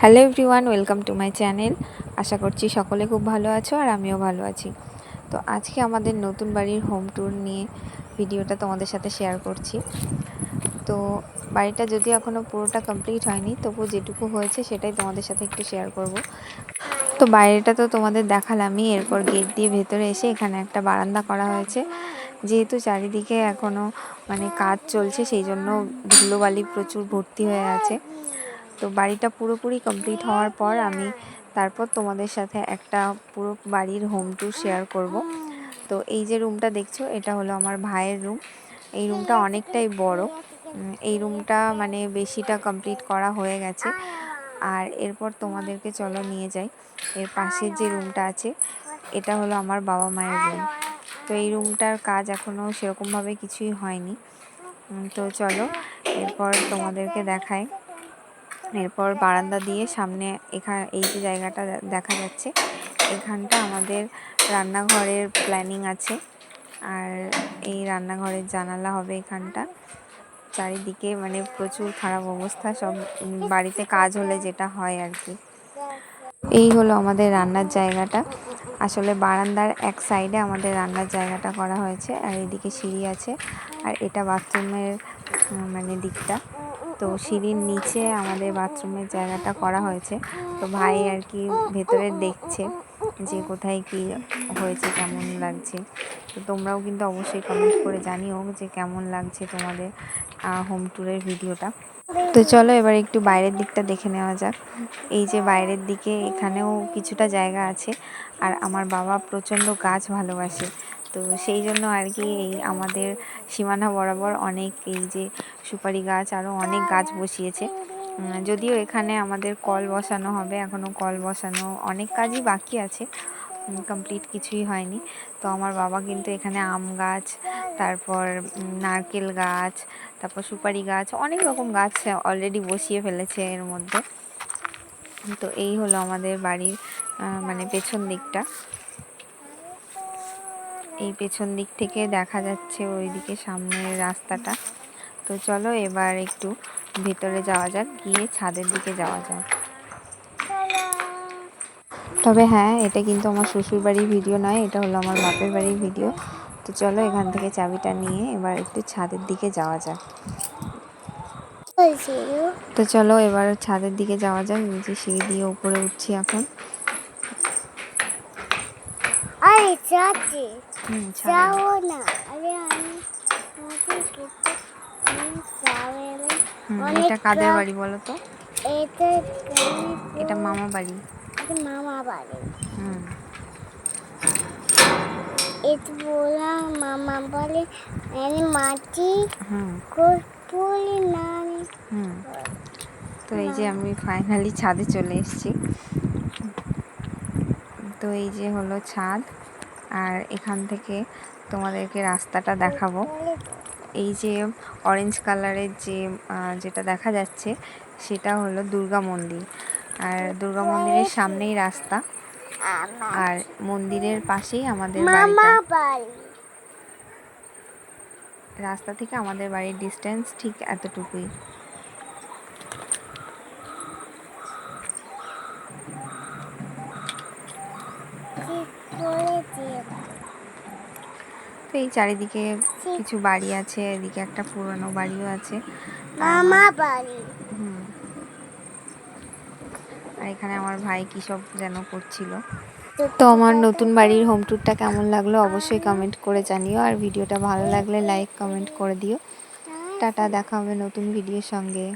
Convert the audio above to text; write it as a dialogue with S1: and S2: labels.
S1: Hello everyone welcome to my channel আশা করছি সকলে খুব ভালো আছো আর আমিও ভালো আছি। তো আজকে আমাদের নতুন বাড়ির হোম ট্যুর নিয়ে ভিডিওটা তোমাদের সাথে শেয়ার করছি। তো বাড়িটা যদিও এখনও পুরোটা কমপ্লিট হয়নি, তবু যেটুকু হয়েছে সেটাই তোমাদের সাথে একটু শেয়ার করব। তো বাইরেটা তো তোমাদের দেখালামই, এরপর গেট দিয়ে ভেতরে এসে এখানে একটা বারান্দা করা হয়েছে। যেহেতু চারিদিকে এখনও মানে কাজ চলছে, সেই জন্য ধুলোবালি প্রচুর ভর্তি হয়ে আছে। তো বাড়িটা পুরোপুরি কমপ্লিট হওয়ার পর আমি তারপর তোমাদের সাথে একটা পুরো বাড়ির হোম ট্যুর শেয়ার করব। তো এই যে রুমটা দেখছ, এটা হলো আমার ভাইয়ের রুম এই রুমটা অনেকটাই বড়। এই রুমটা মানে বেশিটা কমপ্লিট করা হয়ে গেছে। আর এরপর তোমাদেরকে চলো নিয়ে যাই। এর পাশের যে রুমটা আছে, এটা হলো আমার বাবা মায়ের রুম তো এই রুমটার কাজ এখনও সেরকমভাবে কিছুই হয়নি। তো চলো, এরপর তোমাদেরকে দেখায় এরপর বারান্দা দিয়ে সামনে এখানে, এই যে জায়গাটা দেখা যাচ্ছে। এখানটা আমাদের রান্নাঘরের প্ল্যানিং আছে। আর এই রান্নাঘরের জানালা হবে এখানটা। চারিদিকে মানে প্রচুর খারাপ অবস্থা, সব বাড়িতে কাজ হলে যেটা হয় আর কি। এই হলো আমাদের রান্নার জায়গাটা। আসলে বারান্দার এক সাইডে আমাদের রান্নার জায়গাটা করা হয়েছে। আর এদিকে সিঁড়ি আছে। আর এটা বাথরুমের মানে দিকটা। তো সিঁড়ির নিচে আমাদের বাথরুমের জায়গাটা করা হয়েছে। তো ভাই আর কি ভেতরে দেখছে যে কোথায় কি হয়েছে, কেমন লাগছে। তো তোমরাও কিন্তু অবশ্যই কমেন্ট করে জানিও যে কেমন লাগছে তোমাদের হোম ট্যুরের ভিডিওটা। তো চলো এবার একটু বাইরের দিকটা দেখে নেওয়া যাক। এই যে বাইরের দিকে এখানেও কিছুটা জায়গা আছে, আর আমার বাবা প্রচণ্ড গাছ ভালোবাসে। তো সেই জন্য আর কি এই আমাদের সীমানা বরাবর অনেক এই যে সুপারি গাছ আরও অনেক গাছ বসিয়েছে। যদিও এখানে আমাদের কল বসানো হবে এখনও কল বসানো অনেক কাজই বাকি আছে কমপ্লিট কিছুই হয়নি। তো আমার বাবা কিন্তু এখানে আম গাছ, তারপর নারকেল গাছ, তারপর সুপারি গাছ, অনেক রকম গাছ অলরেডি বসিয়ে ফেলেছে এর মধ্যে। তো এই হলো আমাদের বাড়ির মানে পেছন দিকটা। এই পেছন দিক থেকে দেখা যাচ্ছে ওইদিকে সামনের রাস্তাটা। তো চলো এবার একটু ভেতরে যাওয়া যাক, গিয়ে ছাদের দিকে যাওয়া যাক। তবে হ্যাঁ এটা কিন্তু আমার শ্বশুর বাড়ির ভিডিও নয়, এটা হলো আমার বাপের বাড়ির ভিডিও। তো চলো এখান থেকে চাবিটা নিয়ে এবার একটু ছাদের দিকে যাওয়া যাক। তো চলো এবার ছাদের দিকে যাওয়া যাক, নিচে সিঁড়ি দিয়ে উপরে উঠছি এখন।
S2: যাও না। আরে আমি
S1: এটা কাদের বাড়ি বলো তো?
S2: এটা
S1: এটা মামা বাড়ি।
S2: এটা মামা বাড়ি।
S1: হুম।
S2: এটা বললাম মামা বলে আমি মাটি
S1: হুম।
S2: নানি
S1: হুম। তো এই যে আমি ফাইনালি ছাদে চলে এসেছি। তো এই যে হলো ছাদ। আর এখান থেকে তোমাদেরকে রাস্তাটা দেখাবো। এই যে অরেঞ্জ কালারের যে যেটা দেখা যাচ্ছে সেটা হলো দুর্গা মন্দির। আর দুর্গা মন্দিরের সামনেই রাস্তা। আর মন্দিরের পাশেই আমাদের রাস্তা থেকে আমাদের বাড়ির ডিস্টেন্স ঠিক এতটুকুই
S2: ঠিক করে দিয়ে
S1: তো এই চারিদিকে কিছু বাড়ি আছে এদিকে একটা পুরনো বাড়িও আছে।
S2: মামা বাড়ি।
S1: হুম। আর এখানে আমার ভাই কী সব যেন করছিল। তো আমার নতুন বাড়ির হোম ট্যুরটা কেমন লাগল অবশ্যই কমেন্ট করে জানিও। আর ভিডিওটা ভালো লাগলে লাইক কমেন্ট করে দিও। টাটা দেখা হবে নতুন ভিডিওর সঙ্গে।